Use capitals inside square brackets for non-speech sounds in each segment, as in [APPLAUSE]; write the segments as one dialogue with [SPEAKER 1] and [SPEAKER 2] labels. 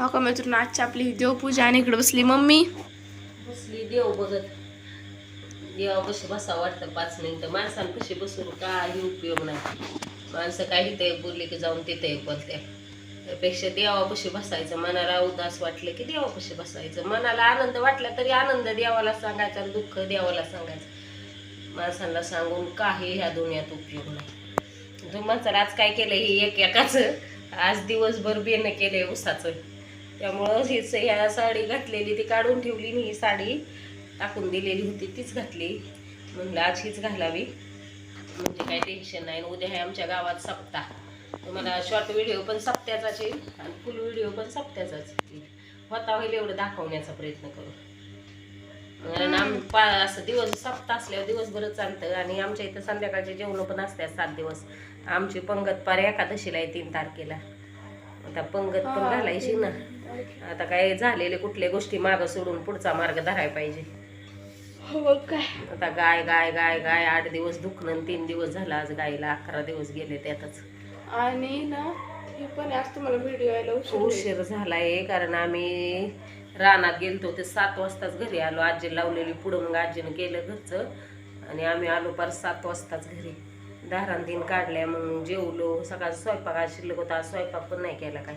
[SPEAKER 1] हो का मित्रांनो आजची आपली ही देवपूजा आणि इकडे बसली मम्मी.
[SPEAKER 2] बसली देव बघत. देवा कशी बसा वाटतं पाच मिनिटं. माणसानं कशी बसून काही उपयोग नाही. माणसं काही ते बोलले की जाऊन तिथे बोलत्या त्यापेक्षा देवापाशी बसायचं मनाला उदास वाटलं की देवापाशी बसायचं. मनाला आनंद वाटला तरी आनंद देवाला सांगायचा आणि दुःख देवाला सांगायचं. माणसांना सांगून काही ह्या दुनियात उपयोग नाही. तुम्ही म्हणसाल आज काय केलं हे एक एकाचं आज दिवसभर बेनं केलंय उसाचं त्यामुळं हीच ह्या साडी घातलेली ती काढून ठेवली मी ही साडी टाकून दिलेली होती तीच घातली. म्हणलं आज हीच घालावी. म्हणजे काही टेन्शन नाही उद्या आहे आमच्या गावात सप्ताह. तुम्हाला शॉर्ट व्हिडिओ पण सप्त्याचाच येईल आणि फुल व्हिडिओ पण सप्त्याचाच येईल होता होईल एवढं दाखवण्याचा प्रयत्न करू कारण आम पा असं दिवस सप्ताह असल्यावर दिवसभरच चालतं आणि आमच्या इथं संध्याकाळचे जेवण पण असतात सात दिवस. आमची पंगत पार एकादशीला आहे तीन तारखेला. आता पंगत पण घालायची ना. आता काय झालेले कुठल्या गोष्टी मागं सोडून पुढचा मार्ग धरायला पाहिजे.
[SPEAKER 1] हो काय?
[SPEAKER 2] आता गाय गाय गाय गाय आठ दिवस दुखणं तीन दिवस झाला आज गायला अकरा दिवस गेले त्यातच
[SPEAKER 1] आणि ना हे पण आज तुम्हाला व्हिडिओ यायला उशीर
[SPEAKER 2] झालाय कारण आम्ही रानात गेलतो ते सात वाजताच घरी आलो. आजी लावलेली पुढं मग आजीनं केलं घरचं. आणि आम्ही आलो पार सात वाजताच घरी. दारान तीन काढल्या मग जेवलो. सकाळचा स्वयंपाक आज शिल्लक होता स्वयंपाक पण नाही केला काय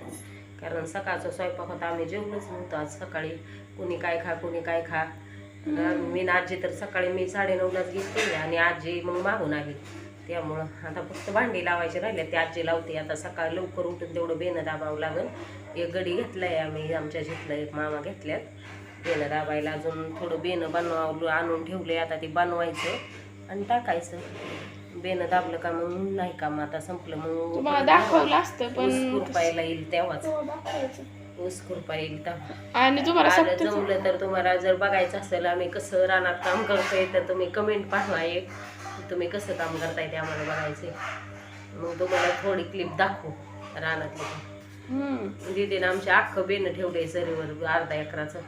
[SPEAKER 2] कारण सकाळचा स्वयंपाक होता आम्ही जेवलोच नव्हतो. आज सकाळी कोणी काय खा कोणी काय खा. मी आणि आजी तर सकाळी मी साडेनऊलाच घेतली आणि आजी मग मागून आली. त्यामुळं आता फक्त भांडी लावायची राहिले ते आजी लावते. आता सकाळी लवकर उठून तेवढं बेनं दाबावं लागेल एक गडी घेतलाय आम्ही आमच्या जिथलं एक मामा घेतल्यात. बेनं दाबायला अजून थोडं बेनं बनवावलं आणून ठेवले आता ते बनवायचं आणि टाकायचं. बेनं दाबलं का मग? नाही का मग आता संपलं मग?
[SPEAKER 1] तुम्हाला दाखवलं असतं
[SPEAKER 2] ऊस
[SPEAKER 1] पण
[SPEAKER 2] खुरपायला येईल तेव्हाच.
[SPEAKER 1] हो.
[SPEAKER 2] ऊस येईल तेव्हा.
[SPEAKER 1] आणि तुम्हाला
[SPEAKER 2] आलं
[SPEAKER 1] सप्त
[SPEAKER 2] जमलं तर तुम्हाला जर बघायचं असेल आम्ही कसं रानात काम करतोय तर तुम्ही कमेंट पाठवा एक तुम्ही कसं काम करताय ते आम्हाला बघायचंय. मग तुम्हाला थोडी क्लिप दाखवू रानातली.
[SPEAKER 1] हम्म.
[SPEAKER 2] दीदीनं आमच्या अख्खं बेनं ठेवलंय सरीवर अर्धा एकराचं.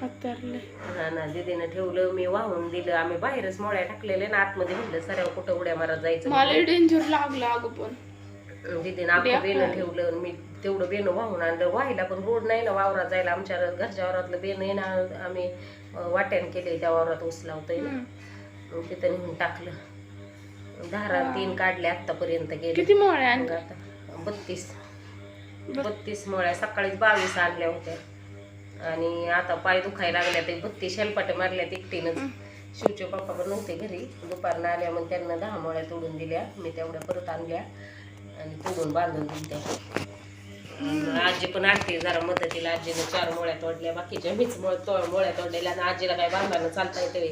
[SPEAKER 1] हातारले.
[SPEAKER 2] हा ना दीदीनं ठेवलं मी वाहून दिलं. आम्ही बाहेरच मोळ्या टाकलेले ना आतमध्ये म्हणलं सऱ्या कुठं उड्या मारत जायचं?
[SPEAKER 1] मला डेंजर लागलं अगं पण.
[SPEAKER 2] दीदीनं अख्खं बेनं ठेवलं मी तेवढं बेनं वाहून आणलं. व्हायला पण रोड नाही ना वावरात जायला. आमच्या घरच्या वावरातलं बेनं आहे ना आम्ही अं, वाट्यानं केले त्या वावरात ऊस लावतोय ना. मग तिथं नेऊन टाकलं. धारा तीन काढले आतापर्यंत गेले.
[SPEAKER 1] किती मोळ्या
[SPEAKER 2] मग? आता बत्तीस. बत्तीस मुळ्या सकाळीच बावीस आणल्या होत्या. आणि आता पाय दुखायला लागल्या ते बत्तीस शेलपाटे मारल्या एकटीनंच. शिवचे पप्पा पण नव्हते घरी. दुपारनं आल्या मग त्यांना दहा मोळ्या तोडून दिल्या. मी तेवढ्या परत आणल्या आणि तोडून बांधून दिल्या. आजी पण आणते जरा मदतीला. आजीनं चार मोळ्या तोडल्या बाकीच्या मीच मोळ तोड मोळ्या तोडलेल्या. आणि आजीला काय बांधताना चालता येते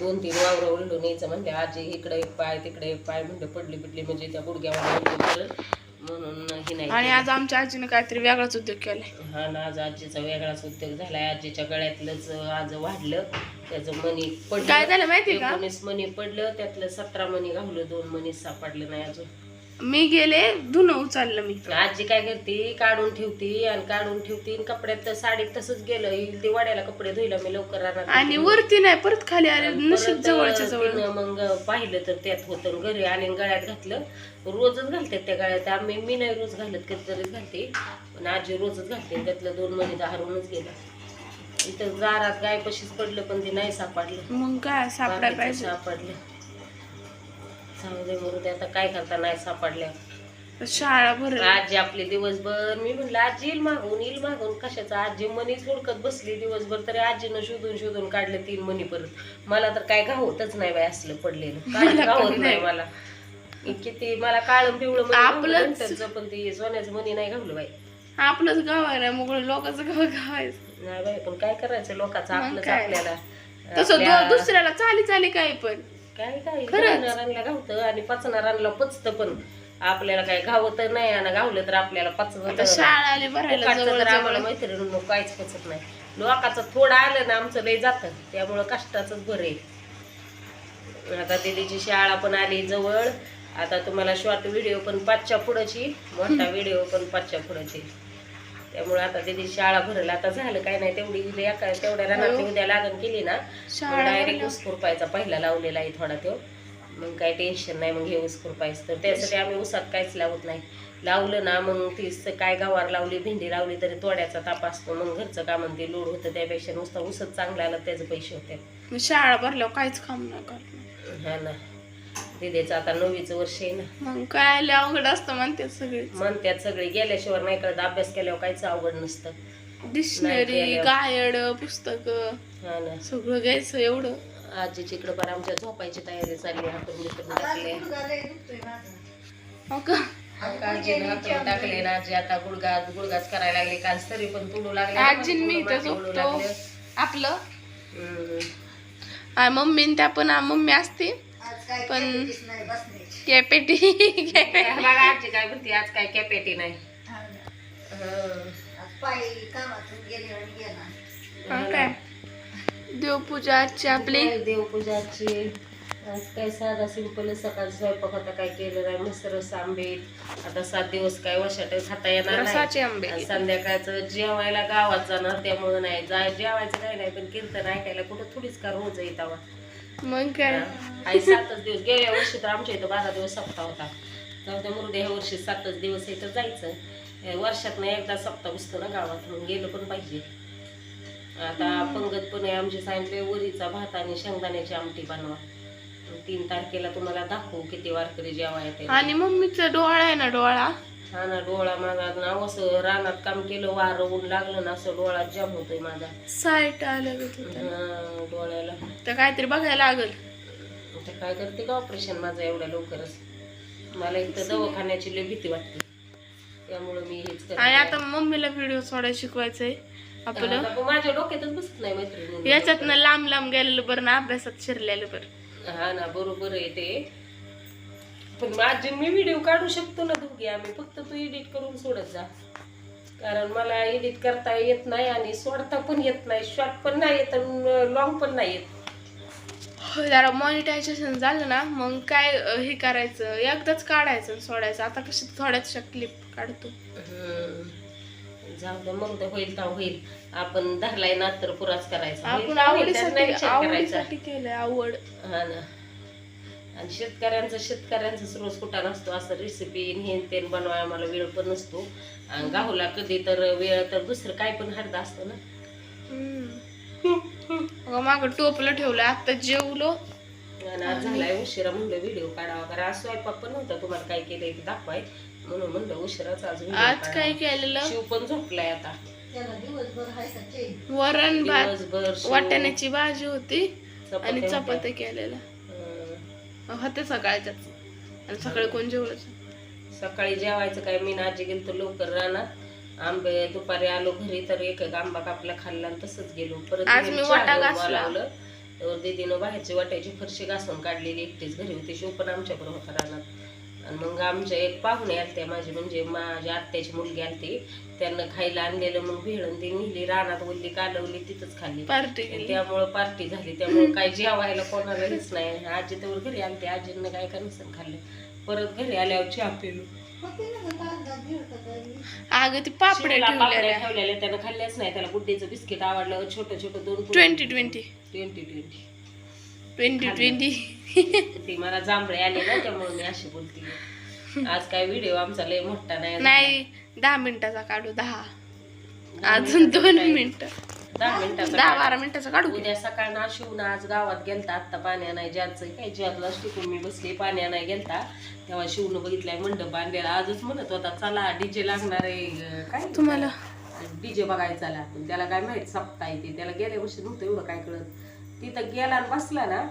[SPEAKER 2] दोन तीन वावरं उलटून यायचं म्हणलं आजी इकडे एक पाय तिकडे एक पाय म्हणलं पडली बिडली म्हणजे त्या गुडघ्यावर पडलं. म्हणून ही नाही
[SPEAKER 1] आणि. आज आमच्या आजीनं काहीतरी वेगळाच उद्योग केलाय.
[SPEAKER 2] हा ना आज आजीचा वेगळाच उद्योग झालाय. आजीच्या गळ्यातलंच आज वाढलं. त्याचं मनी पडलं.
[SPEAKER 1] काय झालं माहितीये का?
[SPEAKER 2] एकोणीस मनी पडलं त्यातलं सतरा मनी घावलं दोन मनी सापडलं नाही अजून.
[SPEAKER 1] मी गेले धुणं उचललं मी.
[SPEAKER 2] आजी काय करते काढून ठेवती आणि काढून ठेवती आणि कपड्यात साडीत तसंच गेलं येईल ते वाड्याला कपडे धुयला मी लवकर राहणार
[SPEAKER 1] आणि वरती नाही परत खाली आले नशीब जवळच्या जवळ.
[SPEAKER 2] मग पाहिलं तर त्यात होतं घरी आणि गळ्यात घातलं. रोजच घालतात त्या गळ्यात आम्ही मी नाही रोज घालत कधीतरीच घालते. पण आजी रोजच घालते त्यातलं दोन महिने हरवूनच गेलं. इथं दारात गाय पशीच पडलं पण ते नाही सापडलं.
[SPEAKER 1] मग काय सापडायला पाहिजे.
[SPEAKER 2] सापडलं. सांगू दे मरू दे आता काय करता नाही सापडल्या.
[SPEAKER 1] शाळा भरली
[SPEAKER 2] आजी आपले दिवसभर मी म्हणलं आजी येईल मागून येईल मागून. कशाचं? आजी मनीच हुडकत बसली दिवसभर तरी आजीनं शोधून शोधून काढले तीन मनी परत. मला तर काय गावतच नाही बाय असलं पडलेलं. काय गावत नाही. मला. किती मला काळं पिवळं गावलं नंतरचं पण ते सोन्याचं मनी नाही घावलं बाई.
[SPEAKER 1] आपलंच गाव आहे ना मग लोकांचं गाव गाव आहे
[SPEAKER 2] नाही बाई पण काय करायचं? लोकांचं आपलंच? आपल्याला.
[SPEAKER 1] तसं दुसऱ्याला चाली चाली काय पण.
[SPEAKER 2] काय काय?
[SPEAKER 1] खरंच.
[SPEAKER 2] घालणाऱ्यांना गावतं आणि पचणाऱ्यांना पचतं पण. आपल्याला काय गावत नाही आणि गावलं तर आपल्याला पचत
[SPEAKER 1] आता भरायला जवळ
[SPEAKER 2] तर आम्हाला
[SPEAKER 1] जवळ
[SPEAKER 2] मैत्रिणींनो काहीच पचत नाही. लोकाचं थोडं आलं ना आमचं लय जातं. त्यामुळं कष्टाचंच बरं आहे. आता दिदीची शाळा पण आली जवळ. आता तुम्हाला शॉर्ट व्हिडिओ पण पाचच्या पुढची मोठा व्हिडिओ पण पाचच्या पुढची. त्यामुळे आता दिदी शाळा भरला आता झालं काय नाही तेवढी एका तेवढ्या उद्या लागण केली ना
[SPEAKER 1] शाळा
[SPEAKER 2] डायरेक्ट. ऊस खुरपायचा पहिला लावलेला आहे थोडा तो. मग काही टेन्शन नाही मग हे ऊस खुरपायचं. तर त्यासाठी आम्ही ऊसात काहीच लावत नाही. लावलं ना मग ती स- काय गवार लावली भेंडी लावली तरी तोड्याचा ताप असतो. मग घरचं काम आणि ते लोड होतं त्यापेक्षा नुसतं उसत चांगला आलं त्याचे पैसे होते.
[SPEAKER 1] शाळा भरल्यावर काहीच काम नाही
[SPEAKER 2] हा ना. दिदीचं आता नववीचं वर्ष आहे ना.
[SPEAKER 1] मग काय लय अवघड असतं म्हणते सगळे.
[SPEAKER 2] म्हणत्यात सगळे गेल्याशिवाय नाही कळत अभ्यास केल्यावर काहीच अवघड नसतं.
[SPEAKER 1] डिक्शनरी. गायड पुस्तक
[SPEAKER 2] हा ना.
[SPEAKER 1] सगळं घ्यायचं एवढं.
[SPEAKER 2] आजीची इकडं पण आमच्या झोपायची तयारी चालली हातून बितून टाकले
[SPEAKER 1] हो का?
[SPEAKER 2] आजीनं हातून टाकले ना आजी आता गुडगाच गुडगाच करायला लागले काल तरी पण तुडू लागले
[SPEAKER 1] आजीन मी इथं
[SPEAKER 2] तुडू
[SPEAKER 1] झोपतो.
[SPEAKER 2] लागले.
[SPEAKER 1] आपलं?
[SPEAKER 2] हम्म.
[SPEAKER 1] आ, मम्मी न त्या पण आ, मम्मी असते. पण कॅपेटी
[SPEAKER 2] बघा आजी काय म्हणते आज काय कॅपेटी नाही.
[SPEAKER 1] काय? देवपूजा आजची आपली.
[SPEAKER 2] काय देवपूजाची आज काय साधा सिंपल सकाळ स्वयंपाक आता काय केलं नाही मस्त रस आंबे. आता सात दिवस काय वशाट खाता येणार नाही.
[SPEAKER 1] रसाचे आंबे.
[SPEAKER 2] संध्याकाळचं जेवायला गावात जाणार त्यामुळे नाही. जा जेवायचं काही नाही पण कीर्तन ऐकायला कुठं थोडीच का रोज येतावा
[SPEAKER 1] मग काय?
[SPEAKER 2] आई सातच दिवस गेल्या वर्षी तर आमच्या इथं बारा दिवस सप्ताह होता. जाऊ त्या ह्या वर्षी सातच दिवस इथं जायचं. हे वर्षातनं एकदा सप्ताह बसतो ना गावात मग गेलं पण पाहिजे. आता पंगत पण आहे आमची सांगितले वरीचा भात आणि शेंगदाण्याची आमटी बनवा. तीन तारखेला तुम्हाला दाखवू किती वारकरी जेवा येते
[SPEAKER 1] आणि मम्मीचा डोळा आहे ना डोळा?
[SPEAKER 2] हा ना डोळा माझा. नाव असं रानात काम केलं वारं ऊन लागलं ना असं डोळा जाम होतोय माझा.
[SPEAKER 1] साईट आलं ग.
[SPEAKER 2] हा, डोळ्याला.
[SPEAKER 1] तर काहीतरी बघायला लागल.
[SPEAKER 2] आता काय करते का ऑपरेशन माझं एवढ्या लवकरच. मला एक तर दवाखान्याची लय भीती वाटते. त्यामुळं मी हेच करते.
[SPEAKER 1] आणि आता मम्मीला व्हिडिओ सोडायला शिकवायचंय आपलं.
[SPEAKER 2] आता पण माझ्या डोक्यातच बसत नाही मैत्रिणी
[SPEAKER 1] याच्यातनं लांब लांब गेलेलं बरं ना अभ्यासात शिरलेलं बरं.
[SPEAKER 2] हा ना बरोबर आहे ते. पण माझे मी व्हिडिओ काढू शकतो ना दोघी आम्ही? फक्त तू एडिट करून सोडत जा. कारण मला एडिट करता येत नाही आणि सोडता पण येत नाही. शॉर्ट पण नाही येत आणि लॉंग पण नाही येत.
[SPEAKER 1] हो, जरा मॉनिटायझेशन झालं ना मग काय हे करायचं? एकदाच काढायचं आणि सोडायचं. आता कशी थोड्याच क्लिप काढतो.
[SPEAKER 2] जाऊ दे मग ते होईल तर होईल. आपण धरलाय ना तर पुराच करायचा.
[SPEAKER 1] आपण आवडीसाठी केलंय आवड.
[SPEAKER 2] हा ना. आणि शेतकऱ्यांचं शेतकऱ्यांचाच रोज कुठं नसतो असं रेसिपी हे ते बनवाय मला वेळ पण नसतो. आणि गावला कधी तर वेळ तर दुसरं काय पण हरद असतं ना.
[SPEAKER 1] माग टोपलं ठेवलं आता जेवलो.
[SPEAKER 2] आणि आज झालाय उशिरा म्हणलं व्हिडिओ काढावा. कारण स्वयंपाक पण नव्हता. तुम्हाला काय केलंय ते दाखवाय. म्हणून म्हणलं उशिराच आज video
[SPEAKER 1] आज. काय केलेलं?
[SPEAKER 2] शिव पण झोपलाय आता.
[SPEAKER 1] वरण भात वाटाण्याची भाजी होती. आणि. चपात्या केलेल्या. होते सकाळच्याच. आणि सकाळी कोण जेवलं?
[SPEAKER 2] सकाळी जेवायचं काय? मी आजी गेलो लवकर राहणार आंबे दुपारी आलो घरी तर एक एक आंबा कापला खाल्ला आणि तसंच गेलो. परत
[SPEAKER 1] आज मी वाटा घासला.
[SPEAKER 2] बोलावलं. तर दीदीनं बाहेरची वाटायची फरशी घासून काढलेली एकटीच घरी होती. शिव पण आमच्याकडे होता राहणार आणि मग आमच्या एक पाहुणे आलते माझी म्हणजे माझ्या आत्याची मुलगी आलती. त्यांना खायला आणलेलं मग भेळून ती नेली रानात बोलली कालवली तिथंच खाल्ली.
[SPEAKER 1] पार्टी
[SPEAKER 2] आणि त्यामुळं पार्टी झाली. त्यामुळे काय जेवायला कोणाला हेच नाही आजी तर घरी आलते. आजीनं काय का नसेल खाल्लं? परत घरी आल्यावर चहा पिलो.
[SPEAKER 1] अगं ती पापड्या ठेवलेल्या.
[SPEAKER 2] ठेवलेल्या. त्यानं खाल्ल्याच नाही. त्याला गुड्डीचं बिस्किट आवडलं. छोटं छोटं दोन
[SPEAKER 1] twenty twenty.
[SPEAKER 2] Twenty twenty.
[SPEAKER 1] Twenty twenty
[SPEAKER 2] ती मला जांभळे आले ना त्यामुळे मी अशी बोलते. आज काय व्हिडिओ आमचा लय मोठा नाही
[SPEAKER 1] नाही दहा मिनिटाचा काढू दहा. अजून दोन मिनिटं
[SPEAKER 2] दहा मिनिटाचा
[SPEAKER 1] दहा. बारा मिनिटाचा काढू?
[SPEAKER 2] उद्या सकाळ शिवून आज गावात गेलता आत्ता पाण्या नाही ज्याचं काय ज्यातलाच टिकून मी बसली पाण्या नाही गेलता. तेव्हा शिवनं बघितलाय मंडप बांधलेला. आजच म्हणत होता चला डीजे लागणार आहे काय
[SPEAKER 1] तुम्हाला?
[SPEAKER 2] डीजे बघायला चला. पण त्याला काय माहीत सप्ता येते त्याला गेल्या वर्षी नव्हतं एवढं काय कळत. तिथं गेला आणि बसला ना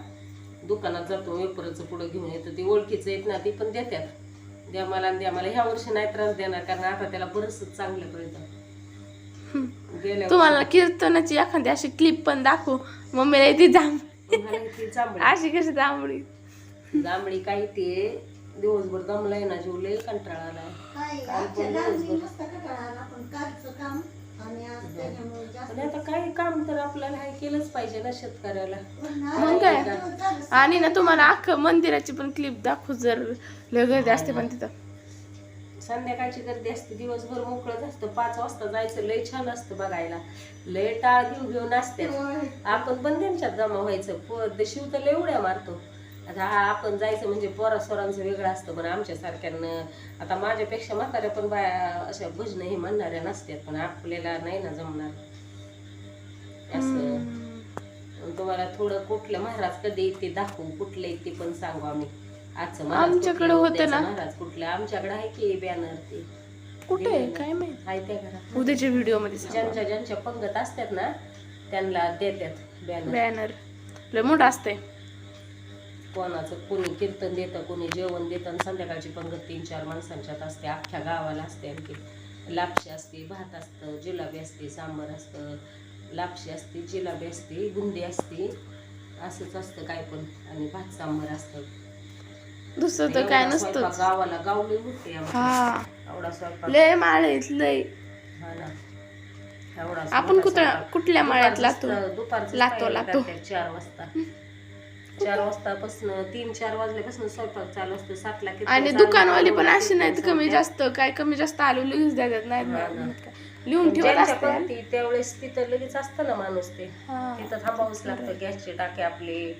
[SPEAKER 2] दुकानात जातो वेपरचं पुढं घेऊन येतो. ती ओळखीचं येत ना ती पण देतात द्या मला आणि द्या मला. ह्या वर्षी नाही त्रास देणार कारण आता त्याला बरंच चांगलं कळतं. गेल्या
[SPEAKER 1] तुम्हाला कीर्तनाची एखादी अशी क्लिप पण दाखवू? मम्मीला ती
[SPEAKER 2] जांभळी.
[SPEAKER 1] अशी कशी जांभळी?
[SPEAKER 2] जांभळी काय ते दिवसभर दमलाय ना जीव लय कंटाळा पण आता काय काम तर आपल्याला हे केलंच पाहिजे ना शेतकऱ्याला.
[SPEAKER 1] मग काय? आणि ना तुम्हाला अख्खं मंदिराची पण क्लिप दाखवू जर लय गर्दी असते पण तिथं.
[SPEAKER 2] संध्याकाळची गर्दी असते दिवसभर मोकळत असतं. पाच वाजता जायचं लय छान असतं बघायला. लय टाळ घेऊन घेऊन असते आपण पण त्यांच्यात जमा व्हायचं. प- शिव तर लय उड्या मारतो. आता हा आपण जायचं म्हणजे पोरा सोरांचं वेगळं असतं पण आमच्या सारख्यानं आता माझ्यापेक्षा म्हाताऱ्या पण बाया अशा भजनं हे म्हणणाऱ्या नसतात पण आपल्याला नाही ना जमणार. असं. तुम्हाला थोडं कुठलं महाराज कधी येते दाखवू कुठले ते पण सांगू आम्ही. आजचं महाराज
[SPEAKER 1] होतं ना.
[SPEAKER 2] महाराज कुठलं? आमच्याकडे आहे की बॅनर ते.
[SPEAKER 1] कुठे आहे? काय माहीत?
[SPEAKER 2] घरात.
[SPEAKER 1] उद्याच्या व्हिडिओमध्ये
[SPEAKER 2] ज्यांच्या ज्यांच्या पंगत असतात ना त्यांना देतात बॅनर
[SPEAKER 1] बॅनर लय मोठं असते
[SPEAKER 2] कोणाचं कोणी कीर्तन देतं कोणी जेवण देतं आणि संध्याकाळची पंगत तीन चार माणसांच्यात असते. अख्ख्या गावाला असते आणखी. लापशी असते भात असतं जिलाबी असते सांबार असतं. लापशी असते जिलाबी असते बुंदी असते. असंच असतं काय पण. आणि भात सांबार असतं.
[SPEAKER 1] दुसरं तर काय नसतंच.
[SPEAKER 2] गावाला गावली मोठी.
[SPEAKER 1] हा.
[SPEAKER 2] एवढा स्वयंपाक.
[SPEAKER 1] लय माळ आहेत लय.
[SPEAKER 2] हा ना. एवढा
[SPEAKER 1] आपण कुठं. कुठल्या माळ्यात लागतो
[SPEAKER 2] दुपारचं
[SPEAKER 1] लातो.
[SPEAKER 2] करतात चार वाजता. चार वाजतापासून तीन चार वाजल्यापासून स्वयंपाक चालू असतो सातला कीर्तन
[SPEAKER 1] आणि
[SPEAKER 2] चालू
[SPEAKER 1] दुकानवाली
[SPEAKER 2] होतं,
[SPEAKER 1] पण अशी
[SPEAKER 2] कीर्तन
[SPEAKER 1] नाहीत कमी. जास्त काय कमी जास्त आलू लगेच देतात नाहीत
[SPEAKER 2] हा ना.
[SPEAKER 1] म्हणत काय. लिहून ठेवत
[SPEAKER 2] ज्यांच्या
[SPEAKER 1] असते
[SPEAKER 2] पंक्ती त्यावेळेस तिथं लगेच असतं ना माणूस ते
[SPEAKER 1] हा.
[SPEAKER 2] तिथं थांबावंच लागतं गॅसचे टाके आपले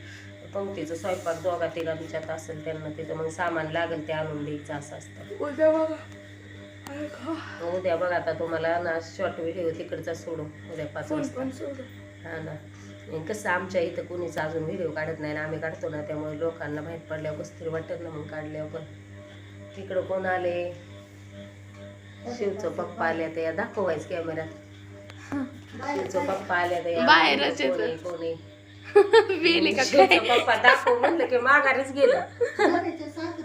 [SPEAKER 2] पंक्तीचं स्वयंपाक दोघा तिघांच्यात असेल त्यांना तिथं मग सामान लागेल ते आणून द्यायचं असं असतं
[SPEAKER 1] उद्या बघा अरे
[SPEAKER 2] उद्या बघा आता तुम्हाला ना शॉर्ट व्हिडिओ तिकडचा सोडू उद्या पाच
[SPEAKER 1] फोन
[SPEAKER 2] वाजता
[SPEAKER 1] पण सोडू.
[SPEAKER 2] हा ना कसं आमच्या इथं कोणीच अजून व्हिडिओ काढत नाही ना आम्ही काढतो ना त्यामुळे लोकांना माहीत पडल्यावर कसं तरी वाटत ना मग काढल्यावर पण. तिकडं कोण आले? शिवचं पप्पा आल्या त्या दाखवायच कॅमेऱ्यात शिवचं पप्पा आल्या त्या. कोण आहे, [LAUGHS] कोण शिवचं पप्पा दाखव म्हणलं की माघारीच गेलं. [LAUGHS] [LAUGHS]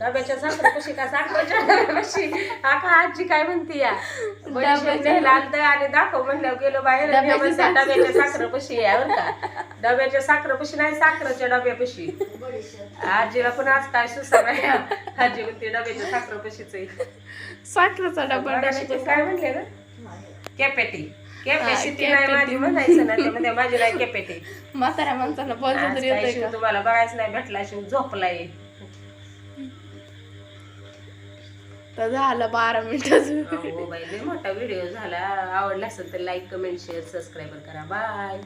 [SPEAKER 2] डब्याच्या साखर कशी का साखरेच्या डब्यापाशी? आका आजी काय म्हणती या? न्यायला आलतं आणि दाखव म्हणल्यावर गेलो बाहेर आणि
[SPEAKER 1] डब्याच्या
[SPEAKER 2] म्हणते, डब्याच्या साखरेपाशी. आहे बरं का? डब्याच्या साखरेपाशी नाही साखरेच्या डब्यापाशी. आजीला पण आज काय सुसा नाही आजी म्हणते डब्याच्या साखरेपाशीच आहे.
[SPEAKER 1] साखरेचा डबा
[SPEAKER 2] मगाशी काय म्हणले ना कॅपेटी. कॅपॅसिटी नाही
[SPEAKER 1] कॅपेटी.
[SPEAKER 2] माझी म्हणायचं ना ते म्हणजे माझी नाही कॅपेटी. [LAUGHS]
[SPEAKER 1] म्हाताऱ्या माणसाला बोलता
[SPEAKER 2] आज
[SPEAKER 1] तरी
[SPEAKER 2] काय
[SPEAKER 1] येतंय
[SPEAKER 2] शिव
[SPEAKER 1] का?
[SPEAKER 2] तुम्हाला बघायचं नाही भेटला शिव झोपलाय.
[SPEAKER 1] तर झालं बारा मिनिटाचं
[SPEAKER 2] मोबाईल हो मोठा व्हिडिओ झाला. आवडला असेल तर लाईक कमेंट शेअर सबस्क्राईबर करा. बाय